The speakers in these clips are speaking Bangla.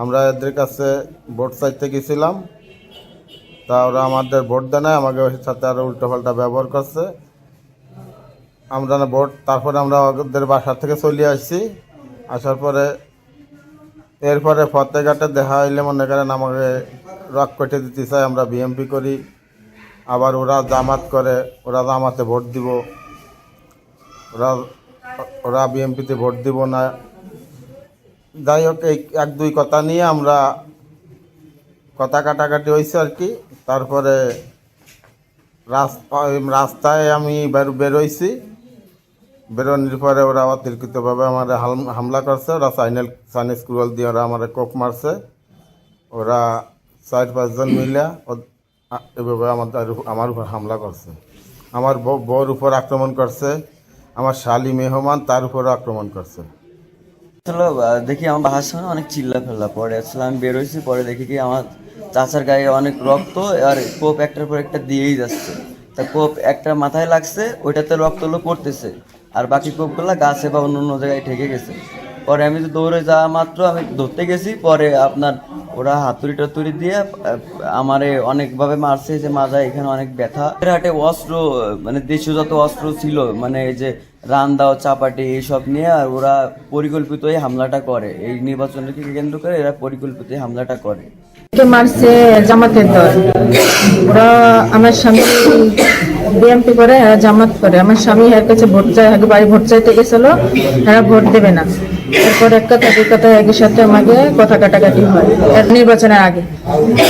আমরা এদের কাছে ভোট চাইতে গেছিলাম। তা ওরা আমাদের ভোট দেয় না আমাকে ওর সাথে আরও উল্টোপাল্টা ব্যবহার করছে। আমরা না ভোট, তারপরে আমরা ওদের বাসা থেকে চলে আসছি। আসার পরে এরপরে ফতেঘাটে দেখা হইলে মনে করেন আমাকে রক কেটে দিতে চাই আমরা বিএমপি করি। আবার ওরা জামাত করে, ওরা জামাতে ভোট দিব। ওরা ওরা বিএমপিতে ভোট দিব না। যাই হোক, এই এক দুই কথা নিয়ে আমরা কথা কাটাকাটি হয়েছে আর কি। তারপরে রাস্তা রাস্তায় আমি বের- বেরোইছি বেরোনোর পরে ওরা অতিরিক্তভাবে আমার হামলা করছে। ওরা সাইনেল চাইনিজ কুরল দিয়ে ওরা আমার কোপ মারছে। ওরা চার পাঁচজন মিলে এভাবে আমাদের আমার উপর হামলা করছে। আমার বউ- বউর উপর আক্রমণ করছে। আমার শালি মেহমান তার উপর আক্রমণ করছে। আসলে দেখি আমার বাসার সামনে অনেক চিল্লা ফেললা। পরে আসলে আমি বেরোইছি পরে দেখি কি আমার চাচার গায়ে অনেক রক্ত আর কোপ একটার পর একটা দিয়েই যাচ্ছে। তা কোপ একটা মাথায় লাগছে, ওইটাতে রক্ত পড়তেছে, আর বাকি কোপগুলো গাছে বা অন্য অন্য জায়গায় ঠেকে গেছে। পরে আমি তো দৌড়ে যাওয়া মাত্র, আমি ধরতে গেছি, পরে আপনার ওরা হাতুড়ি টাতুড়ি দিয়ে আমারে অনেকভাবে মারছে যে মাথায় এখানে অনেক ব্যথা। হাটে অস্ত্র মানে দেশীয় যত অস্ত্র ছিল মানে এই যে রান্দাও চাপাটি এইসব নিয়ে, আর ওরা পরিকল্পিত এই হামলাটা করে। এই নির্বাচনকে কেন্দ্র করে এরা পরিকল্পিত হামলাটা করে। মারছে জামাতের দল। ওরা আমার স্বামী বিএমপি করে জামাত করে। আমার স্বামী এর কাছে ভোট চাই আগে বাড়ি ভোট চাইতে গেছিল, এরা ভোট দেবে না। এরপর এক কথা, দুই কথা, একই সাথে আমাকে কথা কাটাকাটি হয়। নির্বাচনের আগে।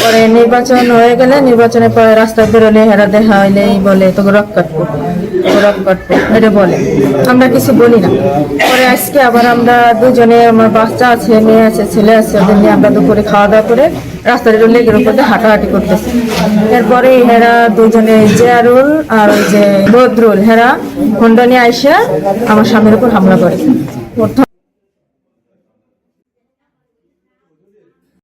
পরে নির্বাচন হয়ে গেলে নির্বাচনের পরে রাস্তায় বেরোলে হেরা দেখা হইলেই বলে তোকে রক কাটবো রক কাটবো এটা বলে। আমরা কিছু বলি না। পরে আজকে আবার আমরা দুজনে, আমার বাচ্চা আছে, মেয়ে আছে, ছেলে আছে, ওদের নিয়ে আমরা দুপুরে খাওয়া দাওয়া করে রাস্তার লেগের উপর দিয়ে হাঁটাহাঁটি করতেছি। এরপরে হেরা দুজনে জিয়ারুল আর ওই যে বদরুল, হেরা হোন্ডা নিয়ে আইসা আমার স্বামীর উপর হামলা করে।